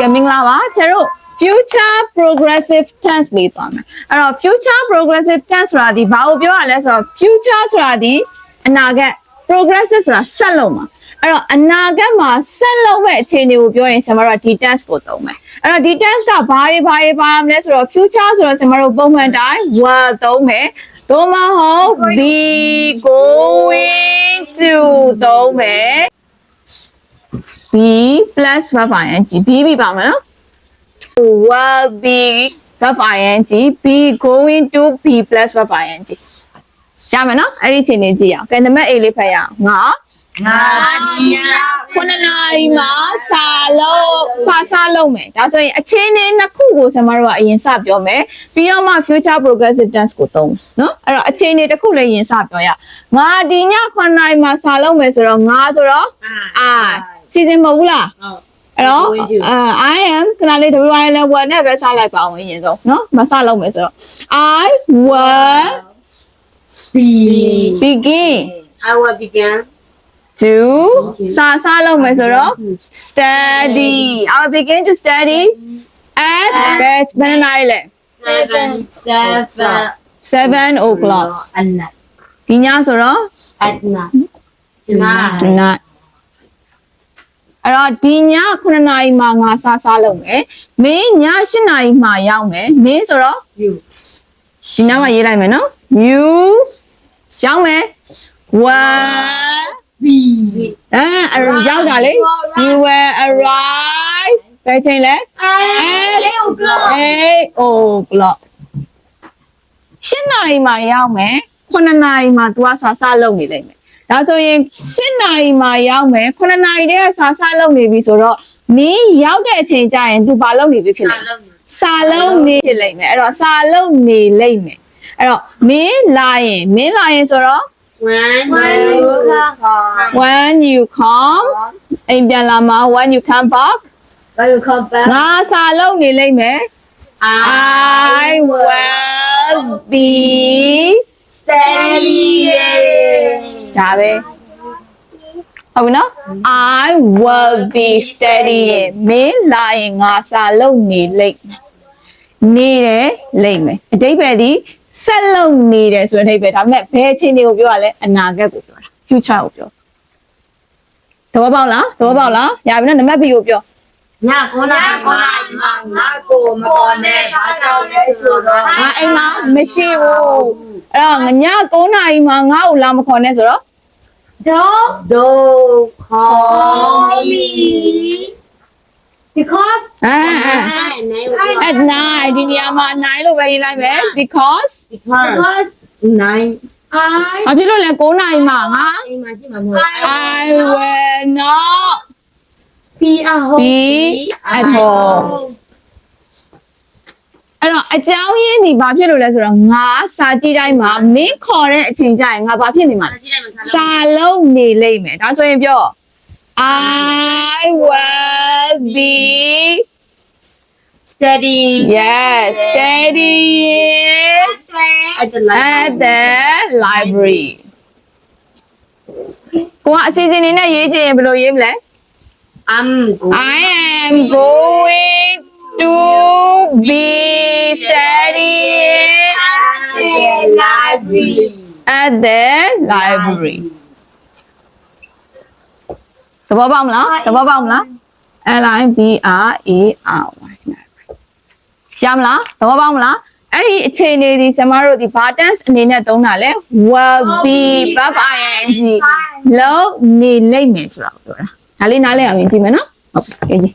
ကဲမင်္ဂလာပါကျတို့ future progressive tense လေးသွားမယ်အဲ့တော့ future progressive tense ဆိုတာဒီဘာကိုပြောရလဲဆိုတော့ future ဆိုတာဒီအနာဂတ် progressive ဆိုတာဆက်လုပ်မှာအဲ့တော့အနာဂတ်မှာဆက်လုပ်မဲ့အခြေအနေကိုပြောရင်ကျွန်တော်တို့ကဒီ tense ကိုသုံးမယ်အဲ့တော့ဒီ tense ကဘာတွေဘာတွေပါမလဲဆိုတော့ future ဆိုတော့ကျွန်တော်တို့ပုံမှန်တိုင်း will သုံးမယ်သို့မဟုတ် be going to သုံးမယ် b plus verb ing b b ပါမယ်နော် will be verb ing be going to be plus verb ing ရမယ်နော်အဲ့ဒီအချိန်လေးကြည့်အောင်ကဲနံပါတ် A လေးဖတ်ရအောင်ငါငါဒီနာခုနှစ်နာရီမှာစာလုံးစာစားလုံးမယ်ဒါဆိုရင်အချင်းနဲ့နှစ်ခုကိုဆရာမတို့ကအရင်စပြောမယ်ပြီးတော့မှ future progressive tense ကိုသုံးမယ်နော်အဲ့တော့အချင်းနဲ့တစ်ခုလည်းရင်စပြောရငါဒီညခုနှစ်နာရီမှာစာလုံးမယ်ဆိုတော့ငါဆိုတော့အာ စီစဉ်မဟုတ်ဘူးလား?အဲ့တော့အာ I am ခဏလေး WY လဲ one နဲ့ပဲစလိုက်ပါအောင်အရင်ဆုံးနော်?မစလုံးမယ်ဆိုတော့ I will be begin I will begin to စာစလုံးမယ်ဆိုတော့ study. I will begin to study at best ဘယ်နှနာရီလဲ ?7 7 o'clock. ဒီညဆိုတော့ at night. tonight အဲ့တော့ဒီည9နာရီမှာငါစားစားလုပ်မယ်မင်းည8နာရီမှာရောက်မယ်မင်းဆိုတော့ you ဒီနားမှာရေးလိုက်မယ်နော် you ရောက်မယ် will be အဲအဲ့ရောက်တာလေ you will arrive ဘယ်ချိန်လဲ at eight o'clock 8 o'clock 8နာရီမှာရောက်မယ်9နာရီမှာ तू ကစာစလုပ်နေလိမ့်မယ် ဒါဆိုရင်8နာရီမှာရောက်မယ်9နာရီတည်းကစာစလုပ်နေပြီဆိုတော့မင်းရောက်တဲ့အချိန်ကျရင် तू ဘာလုပ်နေပြီဖြစ်လဲစာလုံးနေဖြစ်လိမ့်မယ်အဲ့တော့စာလုံးနေလိမ့်မယ်အဲ့တော့မင်းလာရင်မင်းလာရင်ဆိုတော့ when you come when you come အိမ်ပြန်လာမှာ when you come back when you come back ငါစာလုံးနေလိမ့်မယ် I will be studying ဒါပဲဟုတ်ပြီနော် I will be studying မင်းလာရင်ငါစာလုံးနေလိမ့်မယ်နေတယ်လိမ့်မယ်အတိတ်ပဲဒီဆက်လုံးနေတယ်ဆိုတဲ့အတိတ်ပဲဒါပေမဲ့ဘယ်အချိန်တွေကိုပြောရလဲအနာဂတ်ကိုပြောတာ future ကိုပြောသဘောပေါက်လားသဘောပေါက်လားရပြီနော်နံပါတ် B ကိုပြောည9နာရီ9နာရီမှာငါကိုမပေါ်နဲ့ဘာကြောင့်လဲဆိုတော့ငါအိမ်မှာမရှိဘူး အဲ့တော့ငည9နာရီမှာငါ့ကိုလာမခေါ်နဲ့ဆိုတော့ Don't don't call me because အာ I at night ဒီနေရာမှာအနိုင်လို့ပဲရေးလိုက်မယ် because because nine I ဘာဖြစ်လို့လဲ9နာရီမှာငါ အိမ်မှာကြည့်မှာမဟုတ် I will not be at home be at home အဲ့တော့အကြောင်းရင်းဒီဘာဖြစ်လို့လဲဆိုတော့ငါစာကြည့်တိုင်းမှာမင်းခေါ်တဲ့အချိန်ကျရင်ငါဘာဖြစ်နေမှာလဲကြည့်လိုက်မှာစာလုံးနေလိမ့်မယ်ဒါဆိုရင်ပြော I will be studying yes studying at the at the library ကိုကအစီအစဉ်နေနဲ့ရေးချင်ရင်ဘယ်လိုရေးမလဲ I'm going I am going to be studying at the library at the library သဘောပေါက်မလားသဘောပေါက်မလား L I B R A R Y ရမလားသဘောပေါက်မလားအဲ့ဒီအခြေအနေဒီကျမတို့ဒီ Bartens အနေနဲ့သုံးတာလဲ will be verb ing လုံးနေလိမ့်မယ်ဆိုတာကိုပြောတာဒါလေးနားလည်အောင်ရင်ကြည့်မယ်နော်ဟုတ်ကဲ့ကြည့်